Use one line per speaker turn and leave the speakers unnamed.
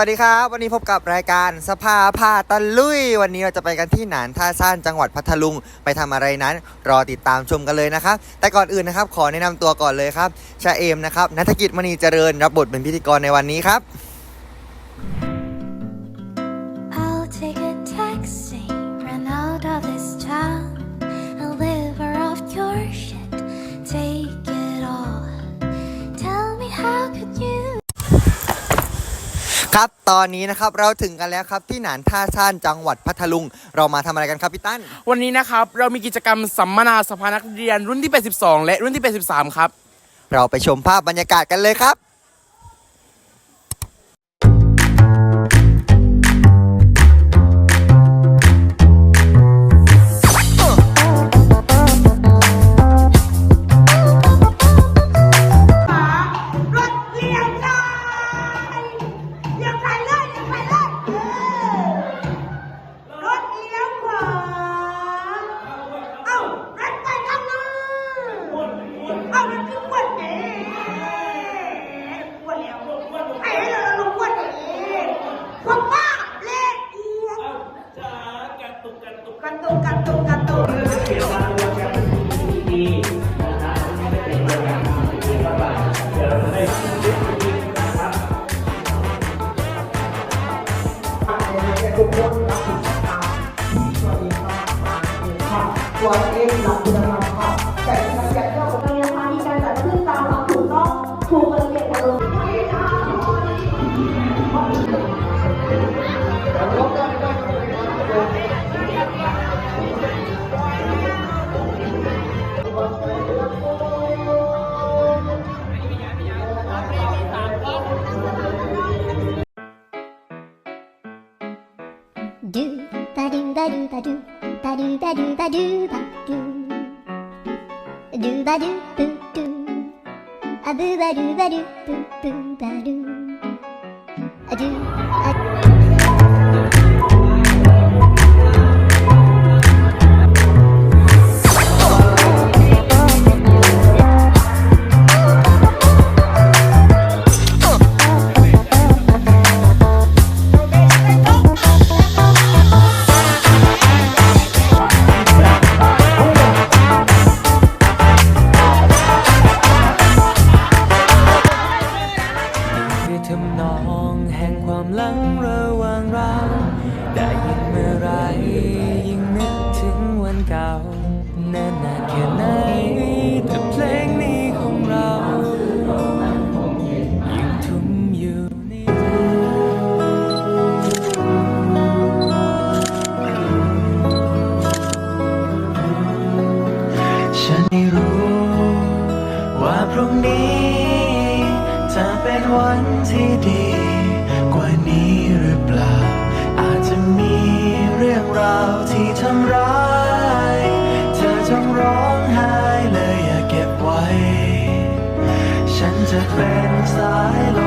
วัสดีครับ วันนี้พบกับรายการสภาพาตะลุย วันนี้เราจะไปกันที่หนานท่าซ่านจังหวัดพัทลุงไปทำอะไรนั้น รอติดตามชมกันเลยนะครับ แต่ก่อนอื่นนะครับ ขอแนะนำตัวก่อนเลยครับชาเอมนะครับนัฐกิจมณีเจริญรับบทเป็นพิธีกรในวันนี้ครับ
I'll take a taxi,
ครับ ตอนนี้นะครับเราถึงกันแล้วครับที่หนานท่าซ่านจังหวัดพัทลุง เรามาทำอะไรกันครับพี่ตั้น
วันนี้นะครับเรามีกิจกรรมสัมมนาสภานักเรียนรุ่นที่ 82 และรุ่นที่ 83 ครับ
เราไปชมภาพบรรยากาศกันเลยครับ
เอามันคือขวดเอ๋ขวดเลี้ยวไอ้เราลงขวดเอ๋ขวดป้าเลขเอียงกระตุกกระตุกกระตุกกระตุกกระตุก
โรงเรียนพา
Do ba do ba do ba do ba do ba do ba do ba do do ba do boo do a boo ba do ba do boo boo ba do
adieu. องแห่งความหลังระหว่างเรา ได้ยินเมื่อไรยิ่งนึกถึงวันเก่านานานแค่ไหนแต่เพลงนี้ของเรายังทุ่มอยู่ในใจฉันไม่รู้ ว่าพรุ่งนี้จะเป็นวันที่ดี ล่า อาจจะมีเรื่องราวที่ทำร้าย เธอจงร้องไห้เลยอย่าเก็บไว้ ฉันจะเป็นสายลม